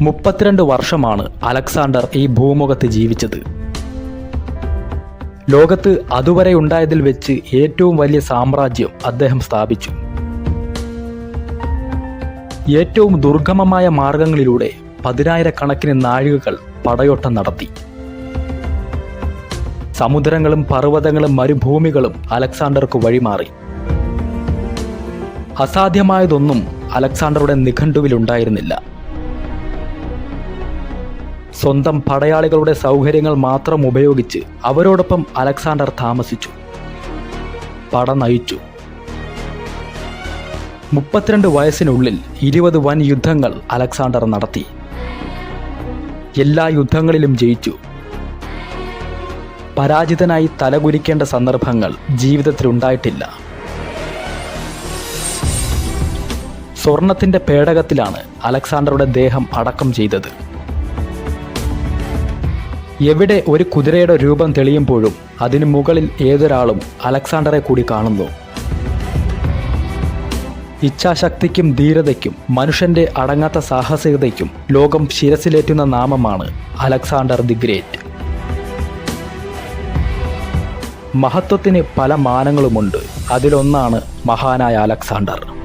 മുപ്പത്തിരണ്ട് വർഷമാണ് അലക്സാണ്ടർ ഈ ഭൂമുഖത്ത് ജീവിച്ചത്. ലോകത്ത് അതുവരെ ഉണ്ടായതിൽ വെച്ച് ഏറ്റവും വലിയ സാമ്രാജ്യം അദ്ദേഹം സ്ഥാപിച്ചു. ഏറ്റവും ദുർഗമമായ മാർഗങ്ങളിലൂടെ പതിനായിരക്കണക്കിന് നാഴികകൾ പടയോട്ടം നടത്തി. സമുദ്രങ്ങളും പർവതങ്ങളും മരുഭൂമികളും അലക്സാണ്ടർക്ക് വഴിമാറി. അസാധ്യമായതൊന്നും അലക്സാണ്ടറുടെ നിഘണ്ടുവിലുണ്ടായിരുന്നില്ല. സ്വന്തം പടയാളികളുടെ സൗകര്യങ്ങൾ മാത്രം ഉപയോഗിച്ച് അവരോടൊപ്പം അലക്സാണ്ടർ താമസിച്ചു. പട നയിച്ചു. മുപ്പത്തിരണ്ട് വയസ്സിനുള്ളിൽ ഇരുപത് വൻ യുദ്ധങ്ങൾ അലക്സാണ്ടർ നടത്തി. എല്ലാ യുദ്ധങ്ങളിലും ജയിച്ചു. പരാജിതനായി തലകുലിക്കേണ്ട സന്ദർഭങ്ങൾ ജീവിതത്തിലുണ്ടായിട്ടില്ല. സ്വർണത്തിന്റെ പേടകത്തിലാണ് അലക്സാണ്ടറുടെ ദേഹം അടക്കം ചെയ്തത്. എവിടെ ഒരു കുതിരയുടെ രൂപം തെളിയുമ്പോഴും അതിനു മുകളിൽ ഏതൊരാളും അലക്സാണ്ടറെ കൂടി കാണുന്നു. ഇച്ഛാശക്തിക്കും ധീരതയ്ക്കും മനുഷ്യന്റെ അടങ്ങാത്ത സാഹസികതയ്ക്കും ലോകം ശിരസിലേറ്റുന്ന നാമമാണ് അലക്സാണ്ടർ ദി ഗ്രേറ്റ്. മഹത്വത്തിന് പല മാനങ്ങളുമുണ്ട്. അതിലൊന്നാണ് മഹാനായ അലക്സാണ്ടർ.